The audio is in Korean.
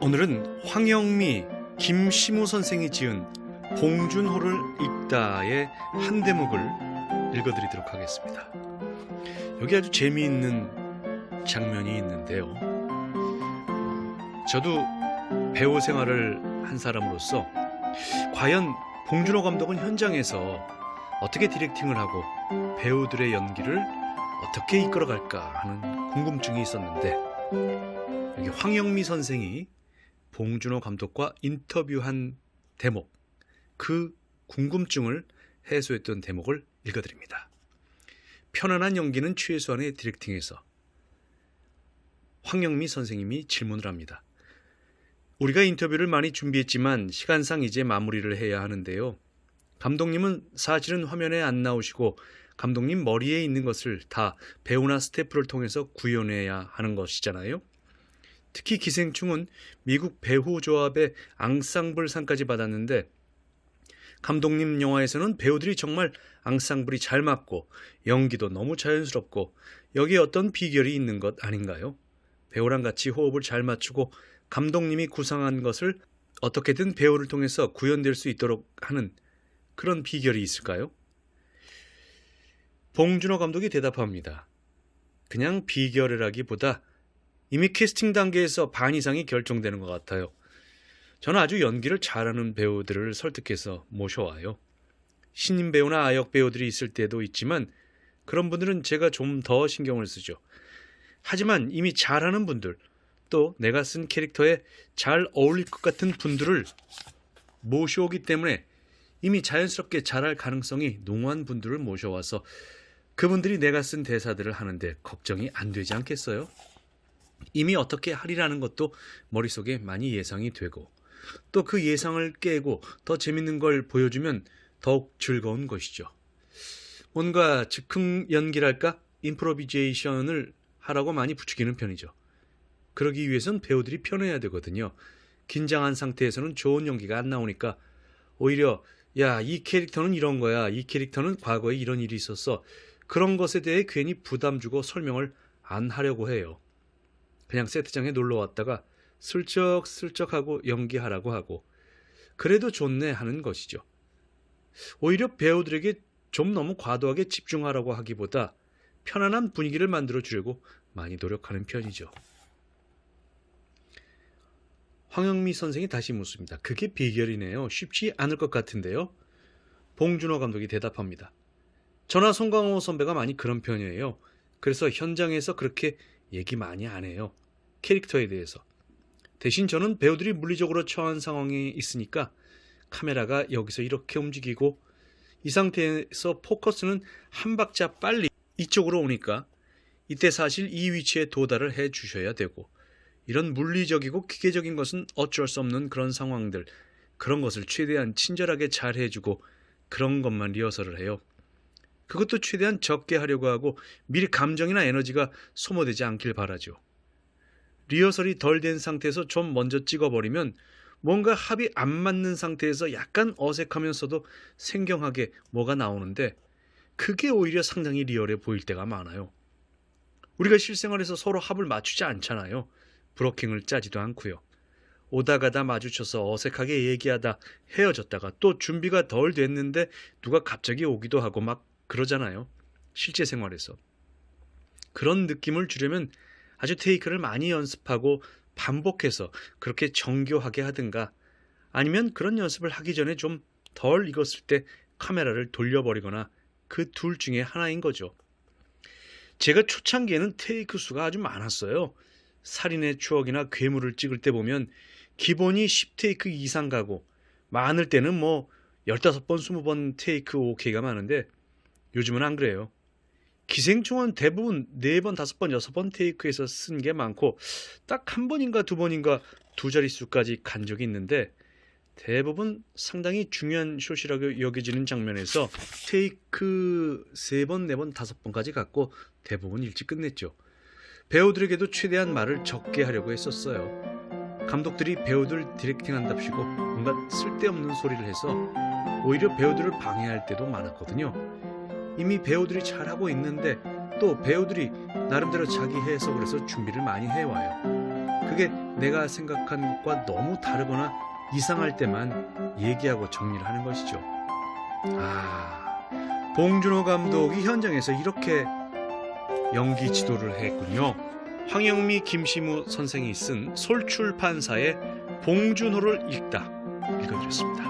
오늘은 황영미, 김시무 선생이 지은 봉준호를 읽다의 한 대목을 읽어드리도록 하겠습니다. 여기 아주 재미있는 장면이 있는데요. 저도 배우 생활을 한 사람으로서 과연 봉준호 감독은 현장에서 어떻게 디렉팅을 하고 배우들의 연기를 어떻게 이끌어갈까 하는 궁금증이 있었는데 여기 황영미 선생이 봉준호 감독과 인터뷰한 대목, 그 궁금증을 해소했던 대목을 읽어드립니다. 편안한 연기는 최소한의 디렉팅에서 황영미 선생님이 질문을 합니다. 우리가 인터뷰를 많이 준비했지만 시간상 이제 마무리를 해야 하는데요. 감독님은 사실은 화면에 안 나오시고 감독님 머리에 있는 것을 다 배우나 스태프를 통해서 구현해야 하는 것이잖아요. 특히 기생충은 미국 배우 조합의 앙상블상까지 받았는데 감독님 영화에서는 배우들이 정말 앙상블이 잘 맞고 연기도 너무 자연스럽고 여기에 어떤 비결이 있는 것 아닌가요? 배우랑 같이 호흡을 잘 맞추고 감독님이 구상한 것을 어떻게든 배우를 통해서 구현될 수 있도록 하는 그런 비결이 있을까요? 봉준호 감독이 대답합니다. 그냥 비결이라기보다 이미 캐스팅 단계에서 반 이상이 결정되는 것 같아요. 저는 아주 연기를 잘하는 배우들을 설득해서 모셔와요. 신인 배우나 아역 배우들이 있을 때도 있지만 그런 분들은 제가 좀 더 신경을 쓰죠. 하지만 이미 잘하는 분들, 또 내가 쓴 캐릭터에 잘 어울릴 것 같은 분들을 모셔오기 때문에 이미 자연스럽게 잘할 가능성이 농후한 분들을 모셔와서 그분들이 내가 쓴 대사들을 하는데 걱정이 안 되지 않겠어요? 이미 어떻게 하리라는 것도 머릿속에 많이 예상이 되고 또 그 예상을 깨고 더 재밌는 걸 보여주면 더욱 즐거운 것이죠. 뭔가 즉흥 연기랄까 임프로비제이션을 하라고 많이 부추기는 편이죠. 그러기 위해선 배우들이 편해야 되거든요. 긴장한 상태에서는 좋은 연기가 안 나오니까 오히려 야, 이 캐릭터는 이런 거야. 이 캐릭터는 과거에 이런 일이 있었어. 그런 것에 대해 괜히 부담 주고 설명을 안 하려고 해요. 그냥 세트장에 놀러 왔다가 슬쩍슬쩍 하고 연기하라고 하고 그래도 좋네 하는 것이죠. 오히려 배우들에게 좀 너무 과도하게 집중하라고 하기보다 편안한 분위기를 만들어 주려고 많이 노력하는 편이죠. 황영미 선생이 다시 묻습니다. 그게 비결이네요. 쉽지 않을 것 같은데요. 봉준호 감독이 대답합니다. 저나 송강호 선배가 많이 그런 편이에요. 그래서 현장에서 그렇게 얘기 많이 안 해요. 캐릭터에 대해서. 대신 저는 배우들이 물리적으로 처한 상황에 있으니까 카메라가 여기서 이렇게 움직이고 이 상태에서 포커스는 한 박자 빨리 이쪽으로 오니까 이때 사실 이 위치에 도달을 해 주셔야 되고 이런 물리적이고 기계적인 것은 어쩔 수 없는 그런 상황들 그런 것을 최대한 친절하게 잘 해주고 그런 것만 리허설을 해요. 그것도 최대한 적게 하려고 하고 미리 감정이나 에너지가 소모되지 않길 바라죠. 리허설이 덜 된 상태에서 좀 먼저 찍어버리면 뭔가 합이 안 맞는 상태에서 약간 어색하면서도 생경하게 뭐가 나오는데 그게 오히려 상당히 리얼해 보일 때가 많아요. 우리가 실생활에서 서로 합을 맞추지 않잖아요. 브로킹을 짜지도 않고요. 오다 가다 마주쳐서 어색하게 얘기하다 헤어졌다가 또 준비가 덜 됐는데 누가 갑자기 오기도 하고 막 그러잖아요. 실제 생활에서. 그런 느낌을 주려면 아주 테이크를 많이 연습하고 반복해서 그렇게 정교하게 하든가 아니면 그런 연습을 하기 전에 좀 덜 익었을 때 카메라를 돌려버리거나 그 둘 중에 하나인 거죠. 제가 초창기에는 테이크 수가 아주 많았어요. 살인의 추억이나 괴물을 찍을 때 보면 기본이 10테이크 이상 가고 많을 때는 뭐 15번, 20번 테이크 오케이가 많은데 요즘은 안 그래요. 기생충은 대부분 4번, 5번, 6번 테이크에서 쓴 게 많고 딱 한 번인가 두 번인가 두 자릿수까지 간 적이 있는데 대부분 상당히 중요한 숏이라고 여겨지는 장면에서 테이크 3번, 4번, 5번까지 갔고 대부분 일찍 끝냈죠. 배우들에게도 최대한 말을 적게 하려고 했었어요. 감독들이 배우들 디렉팅한답시고 뭔가 쓸데없는 소리를 해서 오히려 배우들을 방해할 때도 많았거든요. 이미 배우들이 잘하고 있는데 또 배우들이 나름대로 자기 해서 준비를 많이 해와요. 그게 내가 생각한 것과 너무 다르거나 이상할 때만 얘기하고 정리를 하는 것이죠. 아, 봉준호 감독이 현장에서 이렇게 연기 지도를 했군요. 황영미, 김시무 선생이 쓴 솔출판사의 봉준호를 읽다 읽어드렸습니다.